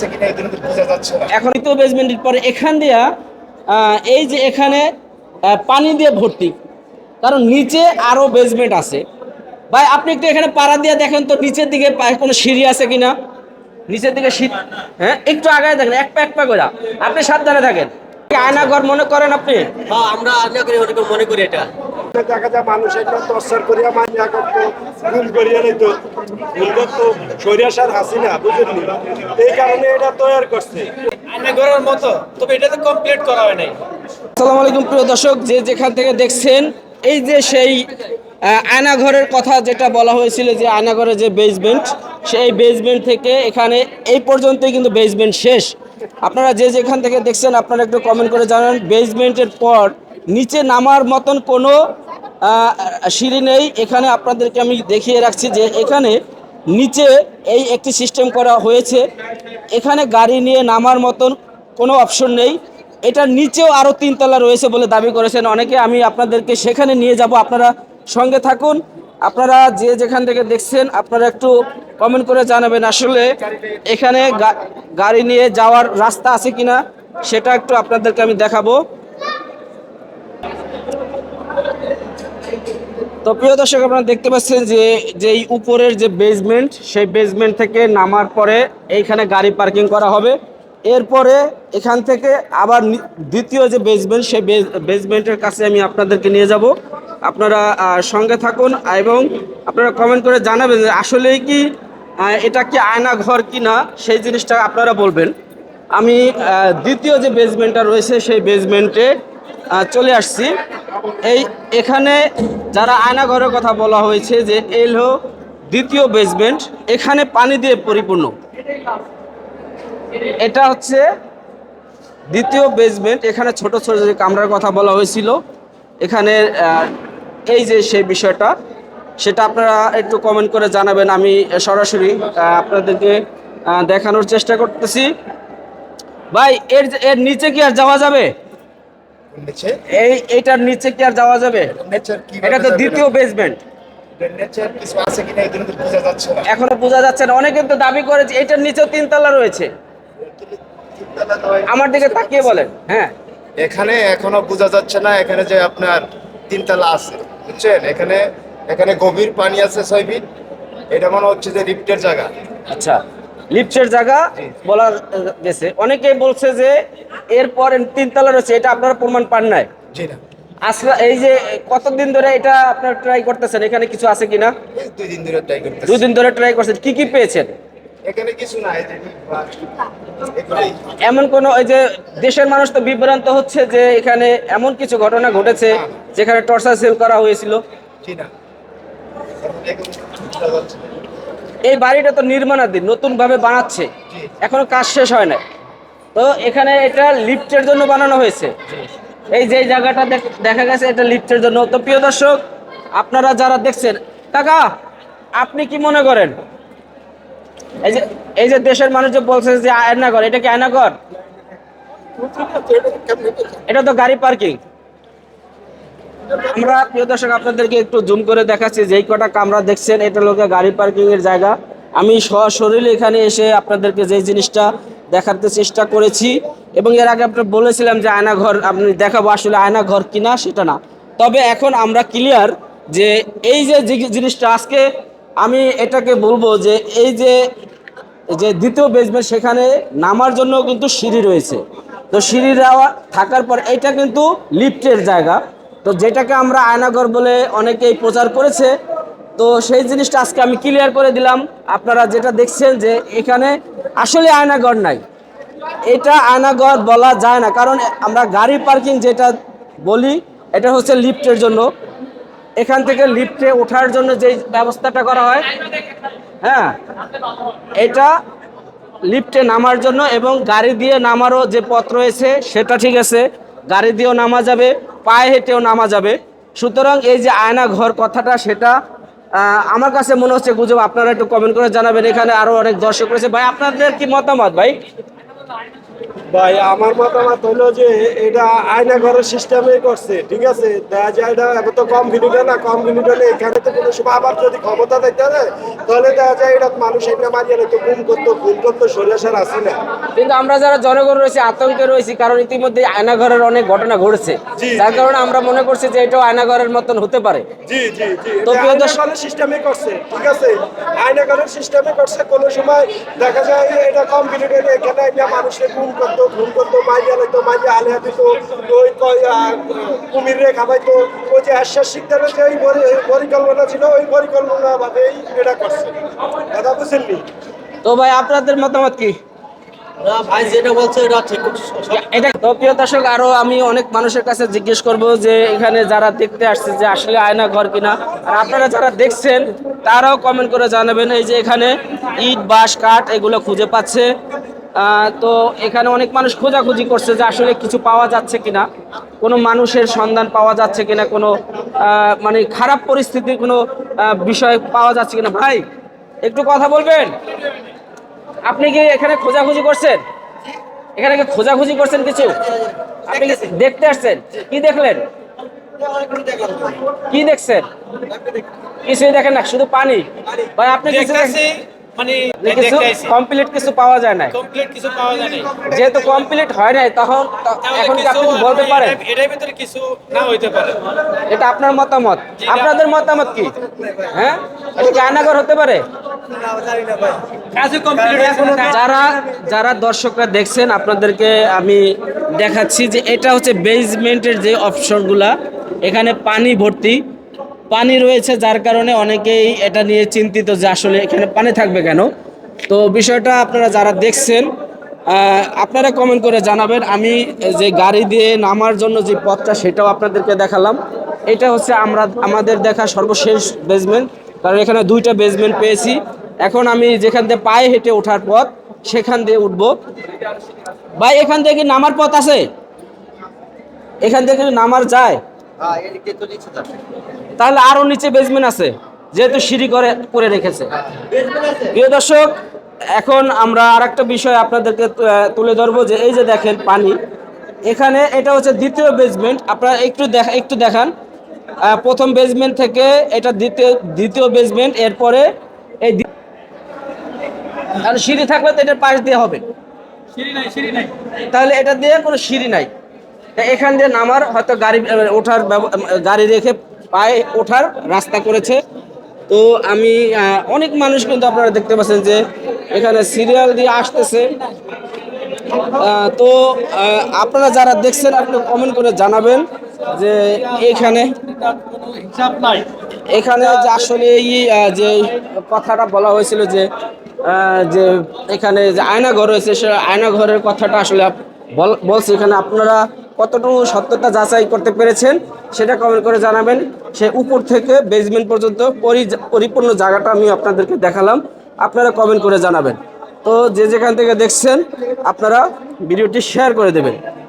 আছে কিনা কিন্তু বোঝা যাচ্ছে না। এখন তো বেসমেন্টের পরে এখান দিয়া এই যে এখানে পানি দিয়ে ভর্তি। কারণ নিচে আরও বেসমেন্ট আছে। ভাই আপনি একটু এখানে পাড়া দিয়ে দেখেন তো নিচের দিকে কোনো সিঁড়ি আছে কিনা? নিচের দিকে সিঁড়ি হ্যাঁ একটু আগায় দেখেন এক পা এক পা করে আপনি সাবধানে থাকেন। আয়নাঘর মনে করেন আপনি? আমরা ওরকম মনে করি এটা। দেখা যায় মানুষ এটা তসর করিয়া মানিয়া করতো গুম করিয়া নিত ভুল করতো সরিয়াসার হাসিনা, বুঝেননি? এই কারণে এটা তৈরি করছে। আয়নাঘরের মতো, তবে এটা তো কমপ্লিট করা হয় নাই। আলাইকুম, প্রিয় দর্শক, যে যেখান থেকে দেখছেন, এই যে সেই আয়নাঘরের কথা যেটা বলা হয়েছিল যে আয়নাঘরের যে বেসমেন্ট সেই বেসমেন্ট থেকে এখানে এই পর্যন্তই কিন্তু বেসমেন্ট শেষ। আপনারা যে যেখান থেকে দেখছেন, আপনারা একটু কমেন্ট করে জানান বেসমেন্টের পর নিচে নামার মতন কোনো সিঁড়ি নেই। এখানে আপনাদেরকে আমি দেখিয়ে রাখছি যে এখানে নিচে এই একটি সিস্টেম করা হয়েছে। এখানে গাড়ি নিয়ে নামার মতন কোনো অপশন নেই। এটার নিচেও আরও তিনতলা রয়েছে বলে দাবি করেছেন অনেকে। আমি আপনাদেরকে সেখানে নিয়ে যাব। আপনারা সঙ্গে থাকুন। আপনারা যে যেখান থেকে দেখছেন, আপনারা একটু কমেন্ট করে জানাবেন আসলে এখানে গাড়ি নিয়ে যাওয়ার রাস্তা আছে কিনা, সেটা একটু আপনাদেরকে আমি দেখাবো। তো প্রিয় দর্শক, আপনারা দেখতে পাচ্ছেন যে, যেই উপরের যে বেসমেন্ট সেই বেসমেন্ট থেকে নামার পরে এইখানে গাড়ি পার্কিং করা হবে। এরপরে এখান থেকে আবার দ্বিতীয় যে বেসমেন্ট সেই বেসমেন্টের কাছে আমি আপনাদেরকে নিয়ে যাব। আপনারা সঙ্গে থাকুন এবং আপনারা কমেন্ট করে জানাবেন যে আসলেই কি এটা কি আয়না ঘর কি না, সেই জিনিসটা আপনারা বলবেন। আমি দ্বিতীয় যে বেসমেন্টটা রয়েছে, সেই বেসমেন্টে চলে আসছি। এই এখানে যারা আয়নাঘরের কথা বলা হয়েছে যে এলো দ্বিতীয় বেসমেন্ট এখানে পানি দিয়ে পরিপূর্ণ। এটা হচ্ছে দ্বিতীয় বেসমেন্ট এখানে ছোট ছোট যে কামরার কথা বলা হয়েছিল। এখানে এই যে সেই বিষয়টা, সেটা আপনারা একটু কমেন্ট করে জানাবেন। আমি সরাসরি আপনাদেরকে দেখানোর চেষ্টা করতেছি। ভাই, এর এর নিচে কি আর যাওয়া যাবে? নিচে? এই এইটার নিচে কি আর যাওয়া যাবে? এটা তো দ্বিতীয় বেসমেন্ট এখনও বোঝা যাচ্ছে না। অনেকে তো দাবি করে যে এটার নিচেও তিনতলা রয়েছে। আমার দিকে তাকিয়ে বলেন হ্যাঁ। এখানে এখনও বোঝা যাচ্ছে না এখানে যে আপনার তিনতলা আছে বুঝছেন? এখানে এখানে গভীর পানি আছে ছয় ফিট এটা মনে হচ্ছে যে লিফটের জায়গা। আচ্ছা লিফটের জায়গা বলা গেছে। অনেকেই বলছে যে এরপর তিনতলা রয়েছে এটা আপনারা প্রমাণ পান নাই? আসলে এই যে কতদিন ধরে এটা আপনারা ট্রাই করতেছেন? এখানে কিছু আছে কিনা? দুই দিন ধরে ট্রাই করতেছি। দুই দিন ধরে ট্রাই করছেন। কি কি পেয়েছেন? এখানে কিছু নাই এমন কোন ওই যে দেশের মানুষ তো বিভ্রান্ত হচ্ছে যে এখানে এমন কিছু ঘটনা ঘটেছে যেখানে টর্চার সেল করা হয়েছিল। এই বাড়িটা তো নির্মাণাধীন নতুন ভাবে বানাচ্ছে এখনও কাজ শেষ হয় না তো এখানে এটা লিফটের জন্য বানানো হয়েছে। এই যে জায়গাটা দেখ- গেছে, এটা লিফটের জন্য। তো প্রিয় দর্শক, আপনারা যারা দেখছেন, কাকা, আপনি কি মনে করেন? এই যে এই যে দেশের মানুষ যে বলছে যে আয়নাঘর এটা কি আয়নাঘর এটা তো গাড়ি পার্কিং। আমরা, প্রিয় দর্শক, আপনাদেরকে একটু জুম করে দেখাচ্ছি যেই কটা কামরা দেখছেন, এটা লোকে গাড়ি পার্কিং এর জায়গা। আমি সশরীরে এখানে এসে আপনাদেরকে যে জিনিসটা দেখাতে চেষ্টা করেছি এবং এর আগে আপনার বলেছিলাম যে আয়না ঘর, আপনি দেখাবো আসলে আয়না ঘর কিনা সেটা না। তবে এখন আমরা ক্লিয়ার যে এই যে জিনিসটা আজকে আমি এটাকে বলব যে এই যে যে দ্বিতীয় বেসমেন্ট সেখানে নামার জন্য কিন্তু সিঁড়ি রয়েছে। তো সিঁড়ি দেওয়া থাকার পর এটা কিন্তু লিফটের জায়গা। তো যেটাকে আমরা আয়নাঘর বলে অনেকেই প্রচার করেছে তো সেই জিনিসটা আজকে আমি ক্লিয়ার করে দিলাম। আপনারা যেটা দেখছেন যে এখানে আসলে আয়নাঘর নাই। এটা আয়নাঘর বলা যায় না, কারণ আমরা গাড়ি পার্কিং যেটা বলি, এটা হচ্ছে লিফটের জন্য। এখান থেকে লিফটে ওঠার জন্য যে ব্যবস্থাটা করা হয় হ্যাঁ এটা লিফটে নামার জন্য এবং গাড়ি দিয়ে নামারও যে পথ রয়েছে, সেটা ঠিক আছে। গাড়ি দিয়েও নামা যাবে, পায়ে হেঁটেও নামা যাবে। সুতরাং এই যে আয়না ঘর কথাটা, সেটা আমার কাছে মনে হচ্ছে গুজব, আপনারা একটু কমেন্ট করে জানাবেন। এখানে আরও অনেক দর্শক রয়েছে। ভাই, আপনাদের কি মতামত ভাই? ভাই আমার মতামত হলো যে এটা আয়না ঘরের সিস্টেমে করছে ঠিক আছে? দেখা যায় এটা এত তো কম ভিডিও না কম ভিডিও হলে এখানে তো কোনো সময় আবার যদি ক্ষমতা দিতে না তাহলে দেখা যায় এটা মানুষ এটা মারিয়ে তো গুম করতো গুম করতো সরিয়াসার আসে না। কিন্তু আমরা যারা জনগণ রয়েছে আতঙ্কে রয়েছি কারণ ইতিমধ্যে আয়না ঘরের অনেক ঘটনা ঘটেছে। যার কারণে আমরা মনে করছি যে এটাও আয়নাঘরের মতন হতে পারে। জি জি জি। তো প্রিয় আয়না দর্শক- সিস্টেমে করছে ঠিক আছে? আয়না ঘরের সিস্টেমে করছে কোনো সময় দেখা যায় এটা কম ভিডিও এখানে এটা মানুষের গুম করতো গুম করতো মাইয়া লাগতো মাইয়া আলিয়া দিত ওই কুমির রে খাবাইতো ওই যে আশ্বাস শিকদারের যে ওই পরিকল্পনা ছিল ওই পরিকল্পনা ভাবেই এটা করছে। কথা বুঝেননি? তো ভাই আপনাদের মতামত কি? ভাই যেটা বলছে এটা ঠিক। এটা তো প্রিয় দর্শক আরও আমি অনেক মানুষের কাছে জিজ্ঞেস করব যে এখানে যারা দেখতে আসছে যে আসলে আয়না ঘর কিনা আর আপনারা যারা দেখছেন তারাও কমেন্ট করে জানাবেন এই যে এখানে ইট বাঁশ কাঠ এগুলো খুঁজে পাচ্ছে। তো এখানে অনেক মানুষ খোঁজাখুঁজি করছে যে আসলে কিছু পাওয়া যাচ্ছে কিনা। কোনো মানুষের সন্ধান পাওয়া যাচ্ছে কিনা, কোনো মানে খারাপ পরিস্থিতির কোনো বিষয় পাওয়া যাচ্ছে কিনা। ভাই, একটু কথা বলবেন? আপনি কি এখানে খোঁজাখুঁজি করছেন? এখানে কি খোঁজাখুঁজি করছেন কিছু? আপনি দেখতে আসছেন? কি দেখলেন? কি দেখছেন? কিছুই দেখেন না, শুধু পানি। ভাই, আপনি কিছু দেখতেছি। মানে কমপ্লিট কিছু পাওয়া যায় না কমপ্লিট কিছু পাওয়া যায় নাই। যেহেতু কমপ্লিট হয় নাই তখন এখন কি কিছু আপনি বলতে পারেন? এটার- এটার ভিতরে কিছু না হইতে পারে। এটা আপনার মতামত। আপনাদের মতামত কি? হ্যাঁ? এটা হতে পারে? যারা যারা দর্শকরা দেখছেন আপনাদেরকে আমি দেখাচ্ছি যে এটা হচ্ছে বেসমেন্টের যে অপশনগুলা এখানে পানি ভর্তি। পানি রয়েছে, যার কারণে অনেকেই এটা নিয়ে চিন্তিত যে আসলে এখানে পানি থাকবে কেন। তো বিষয়টা আপনারা যারা দেখছেন আপনারা কমেন্ট করে জানাবেন। আমি যে গাড়ি দিয়ে নামার জন্য যে পথটা, সেটাও আপনাদেরকে দেখালাম। এটা হচ্ছে আমরা, আমাদের দেখা সর্বশেষ বেসমেন্ট কারণ এখানে দুইটা বেসমেন্ট পেয়েছি। এখন আমি যেখান থেকে পায়ে হেঁটে ওঠার পথ, সেখান দিয়ে উঠবো। ভাই, এখান থেকে নামার পথ আছে? এখান থেকে নামার যায়? তাহলে আরও নিচে বেসমেন্ট আছে যেহেতু সিঁড়ি করে করে রেখেছে। প্রিয় দর্শক এখন আমরা আর একটা বিষয় আপনাদেরকে তুলে ধরবো যে এই যে দেখেন পানি এখানে এটা হচ্ছে দ্বিতীয় বেসমেন্ট আপনারা একটু দেখা একটু দেখান। প্রথম বেসমেন্ট থেকে এটা দ্বিতীয় দ্বিতীয় বেসমেন্ট এরপরে এই তাহলে সিঁড়ি থাকলে তো এটার পাশ দিয়ে হবে। সিঁড়ি নাই সিঁড়ি নাই। তাহলে এটা দিয়ে কোনো সিঁড়ি নাই। এখান দিয়ে নামার হয়তো গাড়ি ওঠার গাড়ি রেখে পায়ে ওঠার রাস্তা করেছে। তো আমি অনেক মানুষ কিন্তু আপনারা দেখতে পাচ্ছেন যে এখানে সিরিয়াল দিয়ে আসতেছে। তো আপনারা যারা দেখছেন, আপনি কমেন্ট করে জানাবেন যে এখানে এখানে যে আসলে এই যে কথাটা বলা হয়েছিল যে যে এখানে যে আয়নাঘর রয়েছে, সে আয়নাঘরের কথাটা আসলে বলছি। এখানে আপনারা কতটুকু সত্যতা যাচাই করতে পেরেছেন সেটা কমেন্ট করে জানাবেন। সে উপর থেকে বেসমেন্ট পর্যন্ত পরি- পরিপূর্ণ জায়গাটা আমি আপনাদেরকে দেখালাম। আপনারা কমেন্ট করে জানাবেন। তো যে যেখান থেকে দেখছেন, আপনারা ভিডিওটি শেয়ার করে দেবেন।